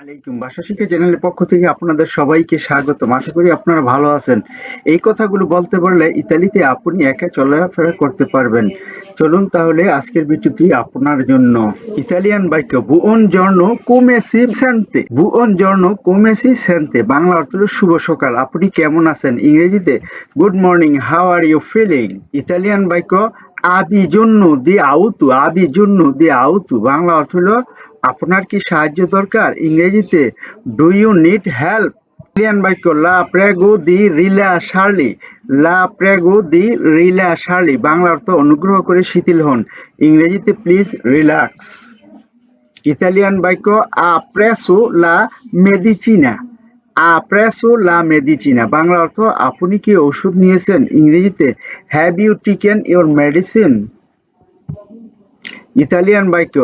আলাইকুম। ভাষা শিক্ষা চ্যানেলের পক্ষ থেকে আপনাদের সবাইকে স্বাগতম। আশা করি আপনারা ভালো আছেন। এই কথাগুলো বলতে পারলে ইতালিতে আপনি একা চলাফেরা করতে পারবেন। চলুন তাহলে আজকের ভিডিওটি আপনার জন্য। ইতালিয়ান বাক্য বুয়ন জর্ন কোমেসি সেন্তে বুয়ন জর্ন কোমেসি সেন্তে বাংলা অর্থ হলো, শুভ সকাল। আপনি কেমন আছেন? ইংরেজিতে good morning how are you feeling Italian বাক্য আবি জন্য দি আউতু আবি জন্য দি আউতু বাংলা অর্থ হলো আপনার কি সাহায্য দরকার? ইংরেজিতে do you need help Italian বাক্য লা প্রেগো দি রিলা শার্লি লা প্রেগো দি রিলা শার্লি বাংলা অর্থ, অনুগ্রহ করে শিথিল হন। ইংরেজিতে প্লিজ রিল্যাক্স ইতালিয়ান বাক্য আ প্রেসো লা মেডিচিনা আ প্রেসো লা মেডিচিনা বাংলা অর্থ, আপনি কি ওষুধ নিয়েছেন? ইংরেজিতে have you taken your medicine Italian বাক্য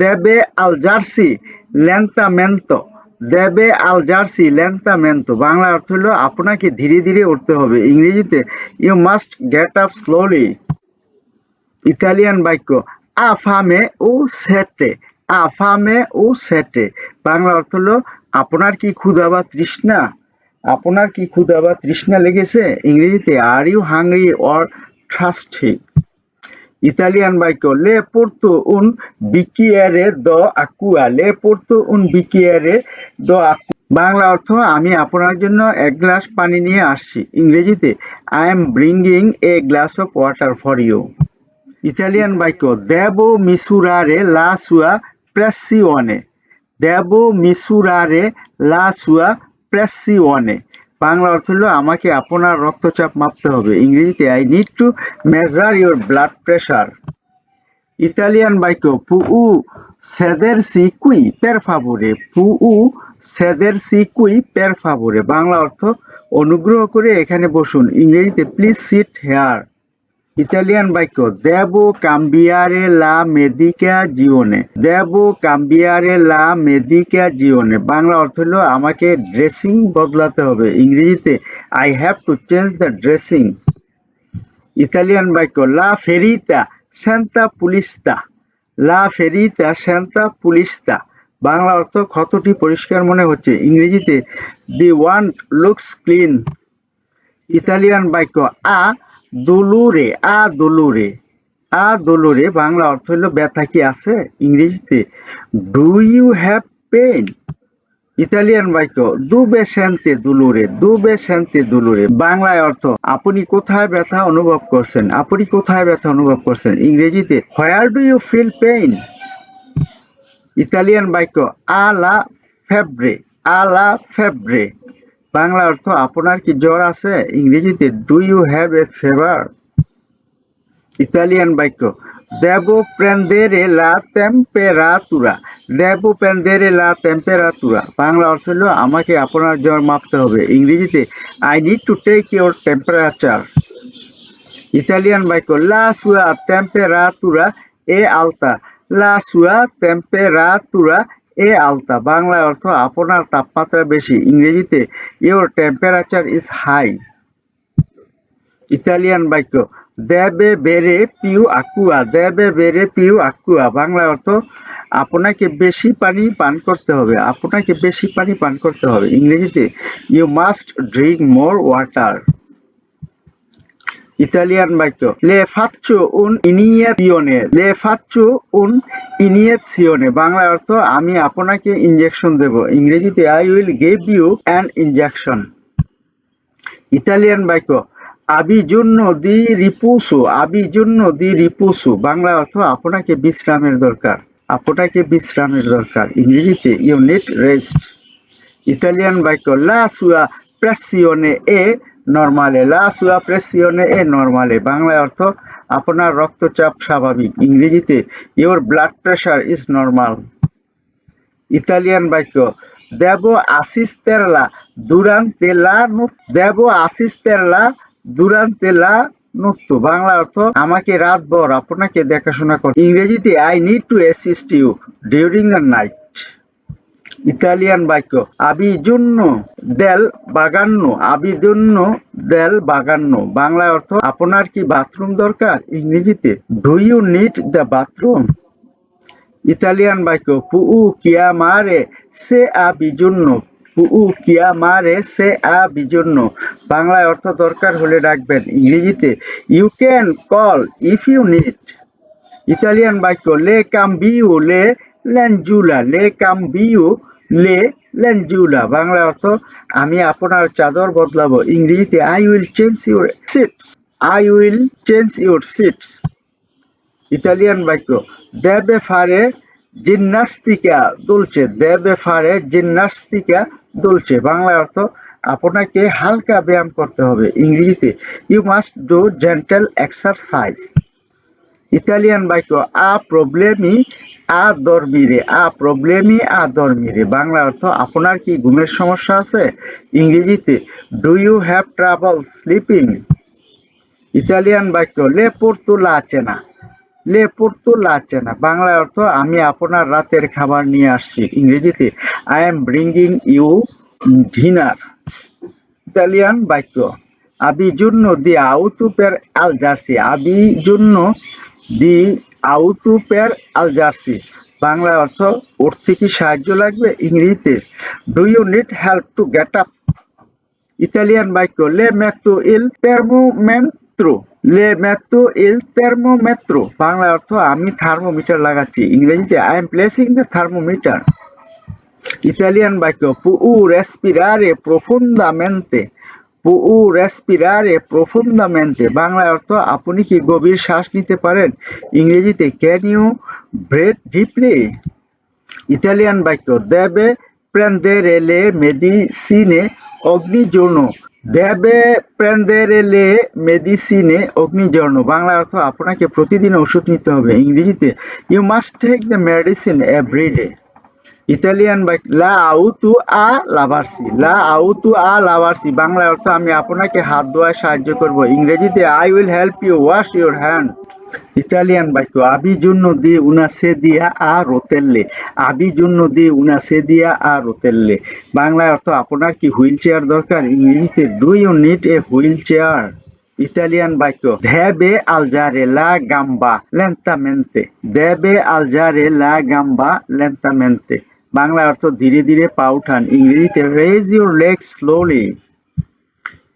দেবে আল জার্সি লেন্তামেন্তো। দেবে আল জার্সি লেন্তামেন্তো। বাংলা অর্থ হলো আপনাকে ধীরে ধীরে উঠতে হবে। ইংরেজিতে you must get up slowly Italian বাক্য আ আফামে ও সেটে। আ আফামে ও সেটে। বাংলা অর্থ হলো আপনার কি ক্ষুধা বা তৃষ্ণা? আপনার কি ক্ষুধা বা তৃষ্ণা লেগেছে? ইংরেজিতে are you hungry or thirsty Italian বাক্য লে পড়তো উন বিকিয়ারে দ আকুয়া, লে পড়তো উন un দ d'acqua বাংলা অর্থ, আমি আপনার জন্য এক গ্লাস পানি নিয়ে আসছি। ইংরেজিতে, I am bringing a glass of water for you. Italian বাক্য দেবো মিসুরারে লা সুয়া প্রেসিওনে। দেবো মিসুরারে লা সুয়া প্রেসিওনে। বাংলা অর্থ হলো আমাকে আপনার রক্তচাপ মাপতে হবে। ইংরেজিতে I need to measure your blood pressure Italian বাক্য উ সেদের সি কুই পের ফাভরে পু উ সেদের সি কুই পের ফাবরে বাংলা অর্থ, অনুগ্রহ করে এখানে বসুন। ইংরেজিতে প্লিজ সিট হেয়ার ইতালিয়ান বাক্য দেবো কাম্বিয়ারে লা মেদিকা জীবনে, দেবো কাম্বিয়ারে লা মেদিকা জীবনে। বাংলা অর্থ হলো আমাকে ড্রেসিং বদলাতে হবে। ইংরেজিতে I have to change the dressing Italian বাক্য লা ফেরিতা সেন্তা পুলিস্তা, লা ফেরিতা সেন্তা পুলিস্তা। বাংলা অর্থ ক্ষতটি পরিষ্কার মনে হচ্ছে। ইংরেজিতে, the wound looks clean. Italian বাক্য আ দুলুরে, আ দুলুরে। আ দুলুরে, বাংলা অর্থ হলো ব্যথা কি আছে? ইংরেজিতে do you have pain Italian বাক্য, দুবে শান্তে দুলুরে, দুবে শান্তে দুলুরে। বাংলায় অর্থ, আপনি কোথায় ব্যথা অনুভব করছেন? আপনি কোথায় ব্যথা অনুভব করছেন? ইংরেজিতে where do you feel pain Italian বাক্য, আলা ফেব্রে আলা ফেব্রে। বাংলা অর্থ, আপনার কি জ্বর আছে? ইংরেজিতে do you have a fever Italian বাক্য দেবো প্রেন্দেরে লা টেম্পেরাতুরা দেবো প্রেন্দেরে লা টেম্পেরাতুরা বাংলা অর্থ হলো, আমাকে আপনার জ্বর মাপতে হবে। ইংরেজিতে I need to take your temperature Italian বাক্য লা সুয়া টেম্পেরাতুরা এ আলতা লা সুয়া টেম্পেরাতুরা এ আলতা। বাংলা অর্থ আপনার তাপমাত্রা বেশি, ইংরেজিতে your temperature is high Italian বাক্য। দেবে বেরে পিউ আকুয়া, দেবে বেরে পিউ আকুয়া। বাংলা অর্থ, আপনাকে বেশি পানি পান করতে হবে, আপনাকে বেশি পানি পান করতে হবে। ইংরেজিতে you must drink more water Italian বাক্য। লে ফাচ্চো উন ইনিয়েশিওনে লে ফাচ্চো উন ইনিয়েশিওনে বাংলা অর্থ, আমি আপনাকে ইনজেকশন দেব। ইংরেজিতে I will give you an injection Italian বাক্য আবি জন্য দি রিপুসু। আবি জন্য দি রিপুসু। বাংলা অর্থ, আপনাকে বিশ্রামের দরকার। আপনাকে বিশ্রামের দরকার। ইংরেজিতে ইউনিট রেস্ট ইতালিয়ান বাক্য, লা সুয়া প্রেসিওনে এ নর্মালে লা সুয়া প্রেসিওনে এ নর্মালে বাংলায় অর্থ আপনার রক্তচাপ স্বাভাবিক ইংরেজিতে your blood pressure is normal Italian বাক্য দেব আসিস্তেরলা দুরান্তে লা দেব আসিস্তেরলা দুরান্তে লা নত্য বাংলা অর্থ আমাকে রাত রাতভর আপনাকে দেখাশোনা কর ইংরেজিতে I need to assist you during the night Italian বাক্য। আবি জন্য দেল বাগান্ন আবি জন্য দেল বাগান্ন। বাংলায় অর্থ, আপনার কি বাথরুম দরকার? ইংরেজিতে do you need the bathroom Italian বাক্য, পুউ কিয়ামারে সে আ বিজন্য কিয়া মারে সে আ বিজন্য বাংলায় অর্থ, দরকার হলে ডাকবেন ইংরেজিতে you can call if you need Italian বাক্য, লে কাম্বিউ, লে ল্যাঞ্জুলা। লে কাম্বিউ লে ল্যাঞ্জুলা বাংলা অর্থ, আমি আপনার চাদর বদলাবো। ইংরেজিতে I will change your sheets I will change your sheets Italian বাক্য, দেবে ফারে জিমনাস্টিকা দুলছে। দেবে ফারে জিমনাস্টিকা দুলছে। বাংলা অর্থ, আপনাকে হালকা ব্যায়াম করতে হবে। ইংরেজিতে you must do gentle exercise Italian বাক্য, আ প্রবলেমই আ দরমিরে আ প্রবলেমই আ দরমিরে বাংলা অর্থ, আপনার কি ঘুমের সমস্যা আছে? ইংরেজিতে do you have trouble sleeping Italian বাক্য লে পড়তো লাচেনা লে পড়তো লাচেনা বাংলা অর্থ, আমি আপনার রাতের খাবার নিয়ে আসছি। ইংরেজিতে I am bringing you dinner Italian বাক্য আবি জন্য দি আউতু পের আল জার্সি আবি জন্য দি আউতু পের আল জার্সি। বাংলা অর্থ, ওর কি সাহায্য লাগবে। ইংরেজিতে do you need help to get up Italian বাক্য লে মেত্তো ইল তের্মোমেন্ত্রো লে মেত্তো ইল তের্মোমেত্রো বাংলা অর্থ, আমি থার্মোমিটার লাগাচ্ছি। ইংরেজিতে I am placing the thermometer Italian বাক্য পুউ রেসপিরারে প্রফুন্দামেন্তে পুউ রেসপিরারে প্রফুন্দামেন্তে। বাংলা অর্থ, আপনি কি গভীর শ্বাস নিতে পারেন? ইংরেজিতে can you breathe deeply Italian বাক্য, দেবে প্রেন্দেরে লে মেডিসিনে অগ্নিজর্ণ দেবে প্রেন্দেরে লে মেডিসিনে অগ্নিজর্ণ বাংলা অর্থ, আপনাকে প্রতিদিন ওষুধ নিতে হবে। ইংরেজিতে you must take the medicine everyday Italian বাক্য লা আউতু আ লাভার্সি লা আউতু আ লাভার্সি বাংলা অর্থ আমি আপনাকে হাত ধোয়ায় সাহায্য করব। ইংরেজিতে I will help you wash your hand Italian বাক্য আবি জন্য দি উনা সে দিয়া আ রোতেল্লে আবি জন্য দি উনা সে দিয়া আ রোতেল্লে বাংলায় অর্থ, আপনার কি হুইল চেয়ার দরকার? ইংরেজিতে do you need a wheelchair Italian বাক্য দেবে আলজারে লা গাম্বা লেন্তামেন্তে দেবে আলজারে লা গাম্বা লেন্তামেন্তে বাংলা অর্থ ধীরে ধীরে পা উঠান। ইংরেজিতে raise your leg slowly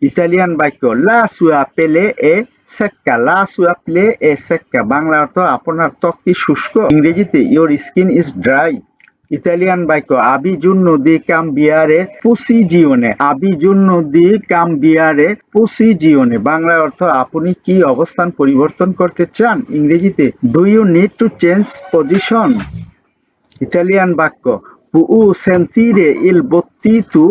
Italian বাক্য লা সুয়া পেলে এ সেক্কা লা সুয়া প্লে এ সেক্কা বাংলা অর্থ, আপনার ত্বক কি শুষ্ক? ইংরেজিতে your skin is dry Italian বাক্য আবি জুন্ন দি কাম বিয়ারে পুসি জিওনে আবি জুন্ন দি কাম বিয়ারে পুসি জিওনে বাংলা অর্থ, আপনি কি অবস্থান পরিবর্তন করতে চান? ইংরেজিতে do you need to change position Italian বাক্য, পুউ সেন্তিরে ইল বত্তিতু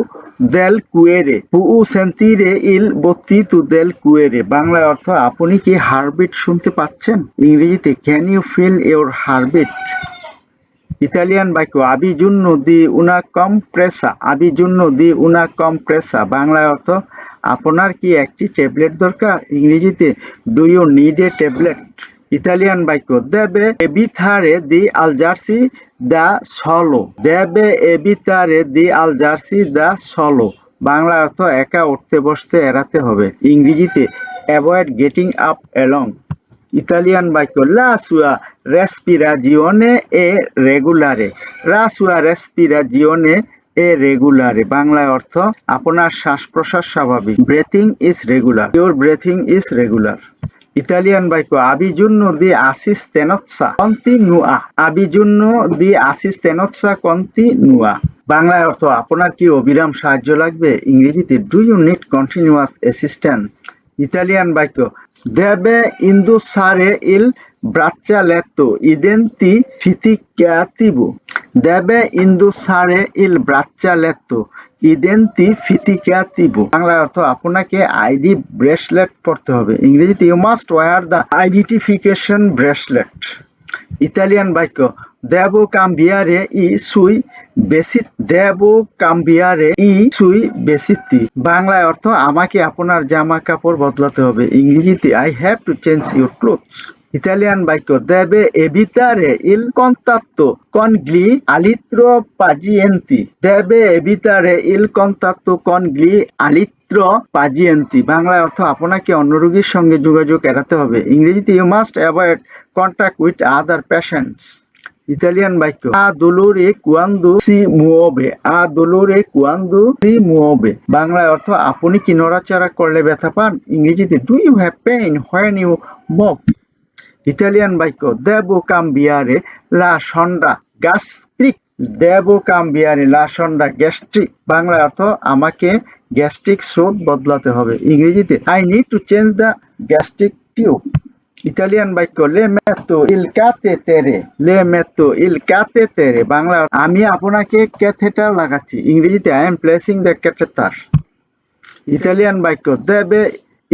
দেল কুয়েরে। পুউ সেন্তিরে ইল বত্তিতু দেল কুয়েরে। বাংলায় অর্থ, আপনি কি হারবিট শুনতে পাচ্ছেন? ইংরেজিতে can you feel your heartbeat Italian বাক্য আবি জুন্ন দি উনা কম্প্রেসা। আবি জুন্ন দি উনা কম্প্রেসা। বাংলায় অর্থ, আপনার কি একটি ট্যাবলেট দরকার? ইংরেজিতে do you need a tablet Italian বাক্য, দেবে এবিথারে দি আল জার্সি দা সলো। দেবে এবিতারে দি আল জার্সি দা সলো। বাংলা অর্থ একা উঠতে বসতে এড়াতে হবে। ইংরেজিতে avoid getting up along. Italian বাক্য, লা সুয়া রেসপিরাজিওনে এ রেগুলারে। রা সুয়া রেসপিরাজিওনে এ রেগুলারে। বাংলায় অর্থ, আপনার শ্বাস প্রশ্বাস স্বাভাবিক। Breathing is regular. Your breathing is regular. Italian বাক্য আবিজুন্ন দি আসিস তেনৎসা, কন্তি নুয়া। আবিজুন্ন দি আসিস তেনৎসা, কন্তি নুয়া। বাংলায় অর্থ, আপনার কি অবিরাম সাহায্য লাগবে? ইংরেজিতে do you need continuous assistance Italian বাক্য দেবে ইন্দুসারে ইল braccialetto identi fiticativo deve indossare il braccialetto ইডেন্টি ফিটিকাতিভ Bangla অর্থ আপনাকে আইডি ব্রেসলেট পড়তে হবে। ইংরেজিতে you must wear the identification bracelet Italian বাক্য, দেবো কাম্বিয়ারে ই সুই বেসি দেবো কাম্বিয়ারে ই সুই বেসিতি বাংলায় অর্থ, আমাকে আপনার জামা কাপড় বদলাতে হবে। ইংরেজিতে I have to change your clothes Italian বাক্য, দেবে এবিতারে ইল কন্তাত্তো কনগ্লি আলিত্র পাজিয়েন্তি। দেবে এবিতারে ইল কন্তাত্তো কনগ্লি আলিত্র পাজিয়েন্তি। বাংলায় অর্থ, আপনাকে অন্য রোগীর সঙ্গে যোগাযোগ এড়াতে হবে। ইংরেজিতে you must avoid contact with other patients Italian বাক্য, আ dolore quando si muove আ dolore quando si muove বাংলায় অর্থ, আপনি কি নড়াচড়া করলে ব্যথা পান? ইংরেজিতে do you have pain when you move Italian বাক্য, দেবো কাম্বিয়ারে লা সন্ডা গ্যাস্ট্রিক। দেবো কাম্বিয়ারে লা সন্ডা গ্যাস্ট্রিক। বাংলা অর্থ আমাকে গ্যাস্ট্রিক স্রোত বদলাতে হবে। ইংরেজিতে, I need to change the gastric tube. Italian বাক্য, লে মেতো ইল কাতে তেরে। লে মেতো ইল কাতে তেরে। বাংলা আমি আপনাকে ক্যাথেটার লাগাচ্ছি। ইংরেজিতে, I am placing the catheter. Italian বাক্য, দেবে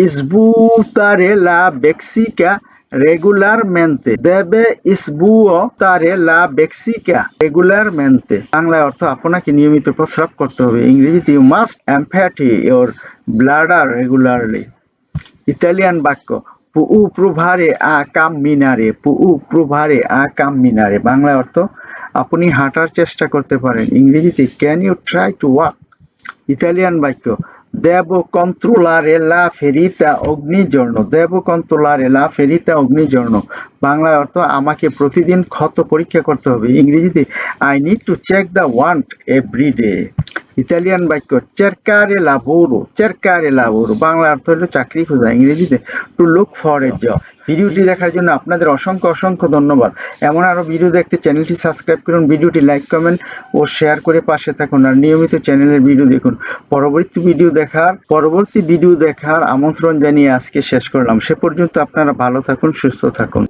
ইসবুতারে লা la vexica regolarmente debe sbuttare la vexica regolarmente বাংলায় অর্থ আপনাকে নিয়মিত প্রস্রাব করতে হবে। ইংরেজিতে you must empty your bladder regularly Italian বাক্য পুউ প্রুভারে আ কাম মিনারে পুউ প্রুভারে আ কাম মিনারে। বাংলা অর্থ, আপনি হাঁটার চেষ্টা করতে পারেন। ইংরেজিতে can you try to walk Italian বাক্য দেব কন্ট্রোলারে লা ফেরিতা অগ্নিজর্ণ দেব কন্ট্রোলারে লা ফেরিতা অগ্নিজর্ণ। বাংলা অর্থ আমাকে প্রতিদিন ক্ষত পরীক্ষা করতে হবে। ইংরেজিতে I need to check the wound every day Italian বাক্য চেরকারে লাবোরো চেরকারে লাবোরো বাংলা অর্থ হলো চাকরি খোঁজা। ইংরেজিতে to look for a job ভিডিওটি দেখার জন্য আপনাদের অসংখ্য অসংখ্য ধন্যবাদ। এমন আরও ভিডিও দেখতে চ্যানেলটি সাবস্ক্রাইব করুন, ভিডিওটি লাইক, কমেন্ট ও শেয়ার করে পাশে থাকুন আর নিয়মিত চ্যানেলের ভিডিও দেখুন। পরবর্তী ভিডিও দেখার, পরবর্তী ভিডিও দেখার আমন্ত্রণ জানিয়ে আজকে শেষ করলাম। সে পর্যন্ত আপনারা ভালো থাকুন, সুস্থ থাকুন।